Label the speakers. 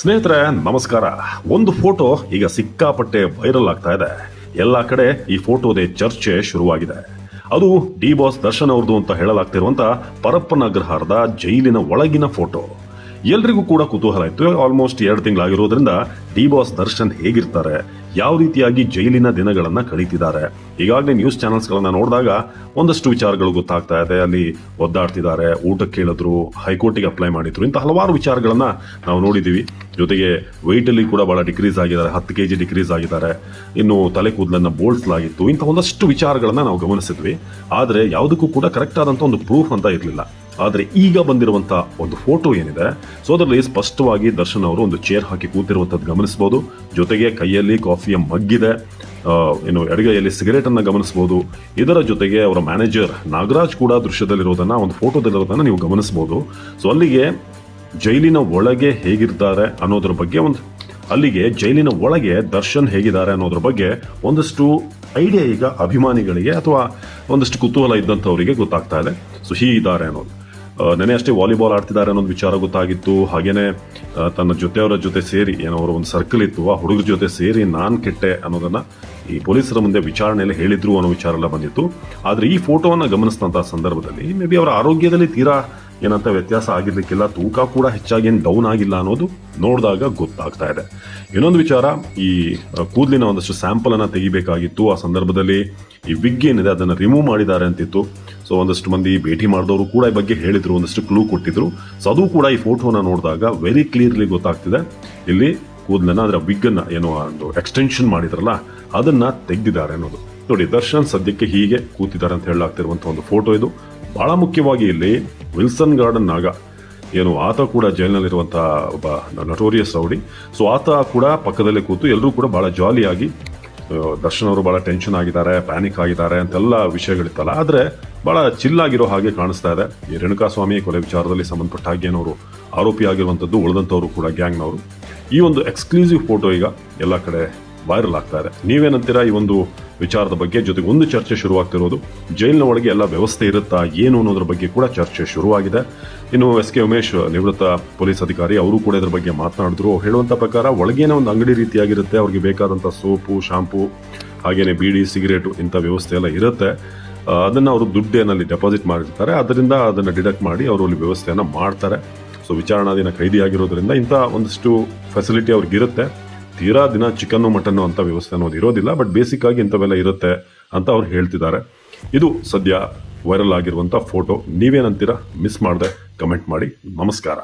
Speaker 1: ಸ್ನೇಹಿತರೆ, ನಮಸ್ಕಾರ. ಒಂದು ಫೋಟೋ ಈಗ ಸಿಕ್ಕಾಪಟ್ಟೆ ವೈರಲ್ ಆಗ್ತಾ ಇದೆ. ಎಲ್ಲ ಕಡೆ ಈ ಫೋಟೋದೇ ಚರ್ಚೆ ಶುರುವಾಗಿದೆ. ಅದು ಡಿ ಬಾಸ್ ದರ್ಶನ್ ಅವ್ರದ್ದು ಅಂತ ಹೇಳಲಾಗ್ತಿರುವಂತ ಪರಪ್ಪನ ಅಗ್ರಹಾರದ ಜೈಲಿನ ಒಳಗಿನ ಫೋಟೋ. ಎಲ್ರಿಗೂ ಕೂಡ ಕುತೂಹಲ ಇತ್ತು. ಆಲ್ಮೋಸ್ಟ್ ಎರಡು ತಿಂಗಳಾಗಿರೋದ್ರಿಂದ ಡಿ ಬಾಸ್ ದರ್ಶನ್ ಹೇಗಿರ್ತಾರೆ? ಯಾವ ರೀತಿಯಾಗಿ ಜೈಲಿನ ದಿನಗಳನ್ನ ಕಳೀತಿದ್ದಾರೆ. ಈಗಾಗಲೇ ನ್ಯೂಸ್ ಚಾನೆಲ್ಸ್ಗಳನ್ನ ನೋಡಿದಾಗ ಒಂದಷ್ಟು ವಿಚಾರಗಳು ಗೊತ್ತಾಗ್ತಾ ಇದೆ. ಅಲ್ಲಿ ಒದ್ದಾಡ್ತಿದ್ದಾರೆ, ಊಟಕ್ಕೆ ಕೇಳಿದ್ರು, ಹೈಕೋರ್ಟಿಗೆ ಅಪ್ಲೈ ಮಾಡಿದ್ರು. ಇಂಥ ಹಲವಾರು ವಿಚಾರಗಳನ್ನ ನಾವು ನೋಡಿದ್ದೀವಿ. ಜೊತೆಗೆ ಅಲ್ಲಿ ಕೂಡ ಬಹಳ ಡಿಕ್ರೀಸ್ ಆಗಿದ್ದಾರೆ. ಹತ್ತು ಕೆ ಜಿ ಡಿಕ್ರೀಸ್ ಆಗಿದ್ದಾರೆ. ಇನ್ನು ತಲೆ ಕೂದಲನ್ನ ಬೋಳ್ಸಲಾಗಿತ್ತು. ಇಂಥ ಒಂದಷ್ಟು ವಿಚಾರಗಳನ್ನ ನಾವು ಗಮನಿಸಿದ್ವಿ. ಆದರೆ ಯಾವುದಕ್ಕೂ ಕೂಡ ಕರೆಕ್ಟ್ ಆದಂತ ಒಂದು ಪ್ರೂಫ್ ಅಂತ ಇರಲಿಲ್ಲ. ಆದರೆ ಈಗ ಬಂದಿರುವಂತ ಒಂದು ಫೋಟೋ ಏನಿದೆ, ಸೊ ಅದರಲ್ಲಿ ಸ್ಪಷ್ಟವಾಗಿ ದರ್ಶನ್ ಅವರು ಒಂದು ಚೇರ್ ಹಾಕಿ ಕೂತಿರುವಂಥದ್ದು ಗಮನಿಸಬಹುದು ಜೊತೆಗೆ ಕೈಯಲ್ಲಿ ಕಾಫಿಯ ಮಗ್ಗಿದೆ ಏನು ಎಡಗೈಯಲ್ಲಿ ಸಿಗರೇಟ್ ಅನ್ನ ಗಮನಿಸಬಹುದು ಇದರ ಜೊತೆಗೆ ಅವರ ಮ್ಯಾನೇಜರ್ ನಾಗರಾಜ್ ಕೂಡ ದೃಶ್ಯದಲ್ಲಿರೋದನ್ನ, ಒಂದು ಫೋಟೋದಲ್ಲಿರೋದನ್ನ ನೀವು ಗಮನಿಸಬಹುದು ಸೊ ಅಲ್ಲಿಗೆ ಜೈಲಿನ ಒಳಗೆ ಹೇಗಿರ್ತಾರೆ ಅನ್ನೋದ್ರ ಬಗ್ಗೆ ಒಂದು, ಅಲ್ಲಿಗೆ ಜೈಲಿನ ಒಳಗೆ ದರ್ಶನ್ ಹೇಗಿದ್ದಾರೆ ಅನ್ನೋದ್ರ ಬಗ್ಗೆ ಒಂದಷ್ಟು ಐಡಿಯಾ ಈಗ ಅಭಿಮಾನಿಗಳಿಗೆ ಅಥವಾ ಒಂದಷ್ಟು ಕುತೂಹಲ ಇದ್ದಂಥವರಿಗೆ ಗೊತ್ತಾಗ್ತಾ ಇದೆ. ಸೊ ಹೀಗಿದ್ದಾರೆ ಅನ್ನೋದು. ನೆನೆ ಅಷ್ಟೇ ವಾಲಿಬಾಲ್ ಆಡ್ತಿದ್ದಾರೆ ಅನ್ನೋದು ವಿಚಾರ ಗೊತ್ತಾಗಿತ್ತು. ಹಾಗೇನೆ ತನ್ನ ಜೊತೆಯವರ ಜೊತೆ ಸೇರಿ, ಏನೋ ಅವರ ಒಂದು ಸರ್ಕಲ್ ಇತ್ತು, ಆ ಹುಡುಗರ ಜೊತೆ ಸೇರಿ ನಾನ್ ಕೆಟ್ಟೆ ಅನ್ನೋದನ್ನ ಈ ಪೊಲೀಸರ ಮುಂದೆ ವಿಚಾರಣೆಯಲ್ಲಿ ಹೇಳಿದ್ರು ಅನ್ನೋ ವಿಚಾರ ಎಲ್ಲ ಬಂದಿತ್ತು. ಆದ್ರೆ ಈ ಫೋಟೋವನ್ನ ಗಮನಿಸಿದಂಥ ಸಂದರ್ಭದಲ್ಲಿ ಮೇ ಬಿ ಅವರ ಆರೋಗ್ಯದಲ್ಲಿ ತೀರಾ ಏನಂತ ವ್ಯತ್ಯಾಸ ಆಗಿರ್ಲಿಕ್ಕಿಲ್ಲ, ತೂಕ ಕೂಡ ಹೆಚ್ಚಾಗಿ ಏನು ಡೌನ್ ಆಗಿಲ್ಲ ಅನ್ನೋದು ನೋಡಿದಾಗ ಗೊತ್ತಾಗ್ತಾ ಇದೆ. ಇನ್ನೊಂದು ವಿಚಾರ, ಈ ಕೂದಲಿನ ಒಂದಷ್ಟು ಸ್ಯಾಂಪಲ್ ಅನ್ನ ತೆಗಿಬೇಕಾಗಿತ್ತು. ಆ ಸಂದರ್ಭದಲ್ಲಿ ಈ ವಿಗ್ ಏನಿದೆ ಅದನ್ನು ರಿಮೂವ್ ಮಾಡಿದ್ದಾರೆ ಅಂತಿತ್ತು. ಸೊ ಒಂದಷ್ಟು ಮಂದಿ ಭೇಟಿ ಮಾಡಿದವರು ಕೂಡ ಈ ಬಗ್ಗೆ ಹೇಳಿದ್ರು, ಒಂದಷ್ಟು ಕ್ಲೂ ಕೊಟ್ಟಿದ್ರು. ಸೊ ಅದು ಕೂಡ ಈ ಫೋಟೋನ ನೋಡಿದಾಗ ವೆರಿ ಕ್ಲಿಯರ್ಲಿ ಗೊತ್ತಾಗ್ತಿದೆ. ಇಲ್ಲಿ ಕೂದಲನ್ನ, ಅದರ ವಿಗ್ ಅನ್ನ ಏನೋ ಒಂದು ಎಕ್ಸ್ಟೆನ್ಷನ್ ಮಾಡಿದ್ರಲ್ಲ, ಅದನ್ನ ತೆಗೆದಿದ್ದಾರೆ ಅನ್ನೋದು. ನೋಡಿ, ದರ್ಶನ್ ಸದ್ಯಕ್ಕೆ ಹೀಗೆ ಕೂತಿದ್ದಾರೆ ಅಂತ ಹೇಳಲಾಗ್ತಿರುವಂತ ಒಂದು ಫೋಟೋ ಇದು. ಬಹಳ ಮುಖ್ಯವಾಗಿ ಇಲ್ಲಿ ವಿಲ್ಸನ್ ಗಾರ್ಡನ್ ನಾಗ ಏನು ಆತ ಕೂಡ ಜೈಲಿನಲ್ಲಿರುವಂಥ ಒಬ್ಬ ನಟೋರಿಯಸ್ ರೌಡಿ. ಸೊ ಆತ ಕೂಡ ಪಕ್ಕದಲ್ಲೇ ಕೂತು ಎಲ್ಲರೂ ಕೂಡ ಬಹಳ ಜಾಲಿಯಾಗಿ ದರ್ಶನ್ ಅವರು ಬಹಳ ಟೆನ್ಷನ್ ಆಗಿದ್ದಾರೆ ಪ್ಯಾನಿಕ್ ಆಗಿದ್ದಾರೆ ಅಂತೆಲ್ಲ ವಿಷಯಗಳಿತ್ತಲ್ಲ. ಆದ್ರೆ ಚಿಲ್ ಆಗಿರೋ ಹಾಗೆ ಕಾಣಿಸ್ತಾ ಇದೆ. ಈ ರೇಣುಕಾಸ್ವಾಮಿ ಕೊಲೆ ವಿಚಾರದಲ್ಲಿ ಸಂಬಂಧಪಟ್ಟ ಹಾಗೆ ಏನವರು ಆರೋಪಿ ಆಗಿರುವಂತದ್ದು ಉಳಿದಂತವರು ಕೂಡ ಗ್ಯಾಂಗ್ನವರು. ಈ ಒಂದು ಎಕ್ಸ್ಕ್ಲೂಸಿವ್ ಫೋಟೋ ಈಗ ಎಲ್ಲ ಕಡೆ ವೈರಲ್ ಆಗ್ತಾ ಇದೆ. ನೀವೇನಂತೀರಾ ಈ ಒಂದು ವಿಚಾರದ ಬಗ್ಗೆ? ಜೊತೆಗೆ ಒಂದು ಚರ್ಚೆ ಶುರುವಾಗ್ತಿರೋದು, ಜೈಲಿನ ಒಳಗೆ ಎಲ್ಲ ವ್ಯವಸ್ಥೆ ಇರುತ್ತಾ, ಏನು ಅನ್ನೋದ್ರ ಬಗ್ಗೆ ಕೂಡ ಚರ್ಚೆ ಶುರುವಾಗಿದೆ. ಇನ್ನು ಎಸ್ ಕೆ ಉಮೇಶ್, ನಿವೃತ್ತ ಪೊಲೀಸ್ ಅಧಿಕಾರಿ, ಅವರು ಕೂಡ ಇದ್ರ ಬಗ್ಗೆ ಮಾತನಾಡಿದ್ರು. ಹೇಳುವಂತ ಪ್ರಕಾರ, ಒಳಗೇನೆ ಒಂದು ಅಂಗಡಿ ರೀತಿಯಾಗಿರುತ್ತೆ. ಅವ್ರಿಗೆ ಬೇಕಾದಂತ ಸೋಪು, ಶಾಂಪು, ಹಾಗೇನೆ ಬೀಡಿ, ಸಿಗರೇಟು ಇಂಥ ವ್ಯವಸ್ಥೆ ಎಲ್ಲ ಇರುತ್ತೆ. ಅದನ್ನು ಅವರು ದುಡ್ಡೇನಲ್ಲಿ ಡೆಪಾಸಿಟ್ ಮಾಡಿರ್ತಾರೆ. ಅದರಿಂದ ಅದನ್ನ ಡಿಡಕ್ಟ್ ಮಾಡಿ ಅವರು ಅಲ್ಲಿ ವ್ಯವಸ್ಥೆಯನ್ನು ಮಾಡ್ತಾರೆ. ಸೊ, ವಿಚಾರಣಾಧೀನ ಕೈದಿಯಾಗಿರೋದ್ರಿಂದ ಇಂಥ ಒಂದಷ್ಟು ಫೆಸಿಲಿಟಿ ಅವ್ರಿಗೆ ಇರುತ್ತೆ ತೀರಾ ದಿನ ಚಿಕನ್ನು, ಮಟನ್ನು ಅಂತ ವ್ಯವಸ್ಥೆ ಅನ್ನೋದು ಇರೋದಿಲ್ಲ ಬಟ್ ಬೇಸಿಕ್ ಆಗಿ ಇಂಥವೆಲ್ಲ ಇರುತ್ತೆ ಅಂತ ಅವ್ರು ಹೇಳ್ತಿದ್ದಾರೆ. ಇದು ಸದ್ಯ ವೈರಲ್ ಆಗಿರುವಂಥ ಫೋಟೋ ನೀವೇನಂತೀರಾ? ಮಿಸ್ ಮಾಡದೆ ಕಮೆಂಟ್ ಮಾಡಿ. ನಮಸ್ಕಾರ.